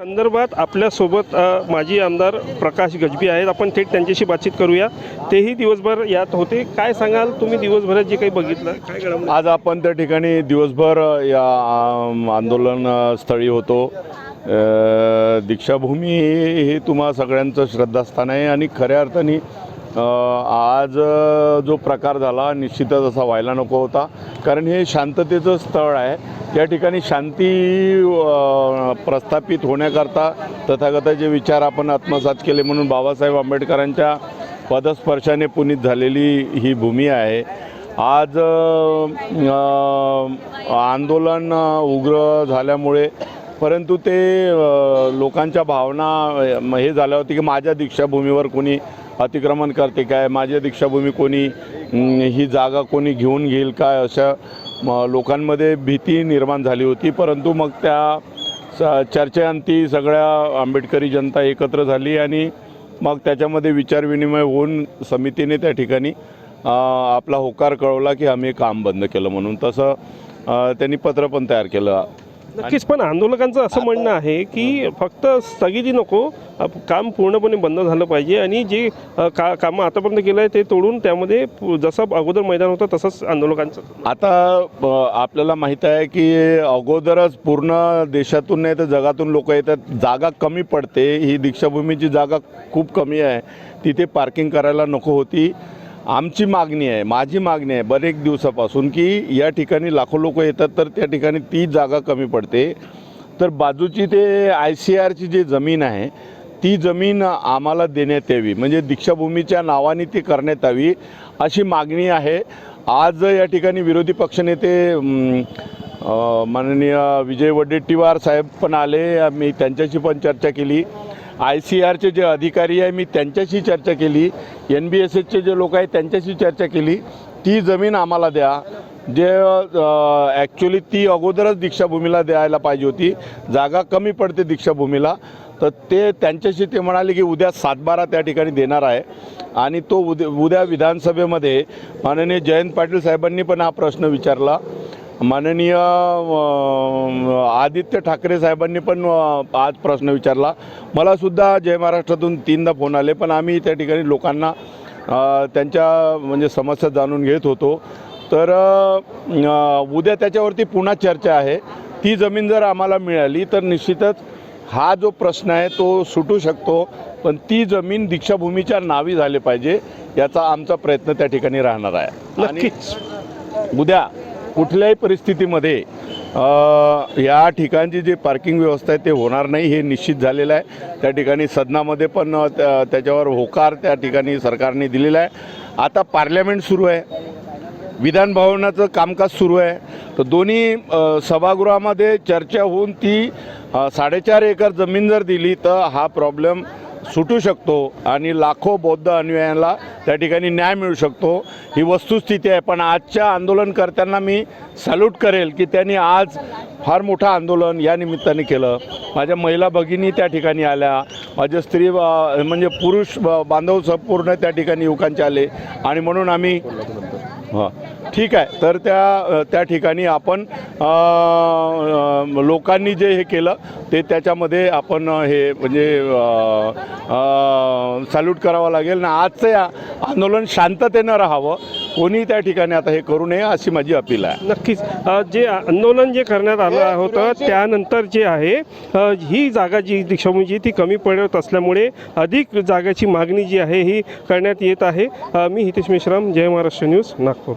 संदर्भात आपल्यासोबत माजी आमदार प्रकाश गजबी आहेत. आपण थेट त्यांच्याशी बातचीत करूया. तेही दिवसभर यात होते. काय सांगाल तुम्ही दिवसभरात जे काही बघितलं? काय आज आपण त्या ठिकाणी दिवसभर या आंदोलन स्थळी होतो. दीक्षाभूमी हे तुम्हा सगळ्यांचं श्रद्धास्थान आहे आणि खऱ्या अर्थाने आज जो प्रकार झाला निश्चितच असा व्हायला नको होता. कारण हे शांततेचं स्थळ आहे. या ठिकाणी शांती प्रस्थापित होण्याकरता तथागताचे विचार आपण आत्मसात केले म्हणून बाबासाहेब आंबेडकरांच्या पदस्पर्शाने पुनीत झालेली ही भूमी आहे. आज आंदोलन उग्र झाल्यामुळे परंतु ते लोकांच्या भावना हे झाल्या होती की माझ्या दीक्षाभूमीवर कोणी अतिक्रमण करते काय? माझ्या दीक्षाभूमी कोणी ही जागा कोणी घेऊन घेईल काय अशा लोकांमध्ये भीती निर्माण झाली होती. परंतु मग त्या स चर्चेअंती सगळ्या आंबेडकरी जनता एकत्र झाली आणि मग त्याच्यामध्ये विचारविनिमय होऊन समितीने त्या ठिकाणी आपला होकार कळवला की आम्ही काम बंद केलं म्हणून. तसं त्यांनी पत्र पण तयार केलं. नक्कीच पण आंदोलकांचं असं म्हणणं आहे की फक्त स्थगिती नको काम पूर्णपणे बंद झालं पाहिजे आणि जे का कामं आतापर्यंत केलं आहे ते तोडून त्यामध्ये जसं अगोदर मैदान होतं तसंच आंदोलकांचं. आता आपल्याला माहीत आहे की अगोदरच पूर्ण देशातून नाही तर जगातून लोक येतात. जागा कमी पडते. ही दीक्षाभूमीची जागा खूप कमी आहे. तिथे पार्किंग करायला नको होती. आमची मागणी आहे माझी मागणी आहे बरेच दिवसापासून की या ठिकाणी लाखो लोक येतात तर त्या ठिकाणी ती जागा कमी पडते. तर बाजूची ते आय सी आरची जी जमीन आहे ती जमीन आम्हाला देण्यात यावी म्हणजे दीक्षाभूमीच्या नावाने ती करण्यात यावी अशी मागणी आहे. आज या ठिकाणी विरोधी पक्षनेते माननीय विजय वडेट्टीवार साहेब पण आले मी त्यांच्याशी पण चर्चा केली. आय सी आरचे जे अधिकारी आहे मी त्यांच्याशी चर्चा केली. एन बी एस एसचे जे लोक आहेत त्यांच्याशी चर्चा केली. ती जमीन आम्हाला द्या. जे ॲक्च्युली ती अगोदरच दीक्षाभूमीला द्यायला पाहिजे होती. जागा कमी पडते दीक्षाभूमीला. तर ते त्यांच्याशी ते म्हणाले की उद्या सातबारा त्या ठिकाणी देणार आहे. आणि तो उद्या उद्या विधानसभेमध्ये माननीय जयंत पाटील साहेबांनी पण हा प्रश्न विचारला. माननीय आदित्य ठाकरे साहेबांनी पण आज प्रश्न विचारला. मलासुद्धा जय महाराष्ट्रातून तीनदा फोन आले पण आम्ही त्या ठिकाणी लोकांना त्यांच्या म्हणजे समस्या जाणून घेत होतो. तर उद्या त्याच्यावरती पुन्हा चर्चा आहे. ती जमीन जर आम्हाला मिळाली तर निश्चितच हा जो प्रश्न आहे तो सुटू शकतो पण ती जमीन दीक्षाभूमीच्या नावी झाली पाहिजे याचा आमचा प्रयत्न त्या ठिकाणी राहणार आहे. नक्कीच. उद्या कुठल्याही परिस्थितीमध्ये या ठिकाणची जी पार्किंग व्यवस्था आहे ते होणार नाही हे निश्चित झालेलं आहे. त्या ठिकाणी सदनामध्ये पण त्या- त्याच्यावर होकार त्या ठिकाणी सरकारने दिलेला आहे. आता पार्लमेंट सुरू आहे. विधान भवनाचं कामकाज सुरू आहे. तर दोन्ही सभागृहामध्ये चर्चा होऊन ती साडेचार एकर जमीन जर दिली तर हा प्रॉब्लेम सुटू शकतो आणि लाखो बौद्ध अनुयायांना त्या ठिकाणी न्याय मिळू शकतो. ही वस्तुस्थिती आहे. पण आजच्या आंदोलनकर्त्यांना मी सॅल्यूट करेल की त्यांनी आज फार मोठं आंदोलन या निमित्ताने केलं. माझ्या महिला भगिनी त्या ठिकाणी आल्या. माझे स्त्री म्हणजे पुरुष ब- बांधव संपूर्ण त्या ठिकाणी युवकांचे आले. आणि म्हणून आम्ही हां. ठीक आहे. तर त्या त्या ठिकाणी आपण लोकांनी जे हे केलं ते त्याच्यामध्ये आपण हे म्हणजे सॅल्यूट करावं लागेल. ना आजचं या आंदोलन शांततेनं राहावं. कोणी त्या ठिकाणी आता हे करू नये अशी माझी अपील आहे. नक्कीच. जे आंदोलन जे करण्यात आलं होतं त्यानंतर जे आहे ही जागा जी दीक्षाभूमीची ती कमी पडत असल्यामुळे अधिक जागाची मागणी जी आहे ही करण्यात येत आहे. मी हितेश मेश्राम जय महाराष्ट्र न्यूज नागपूर.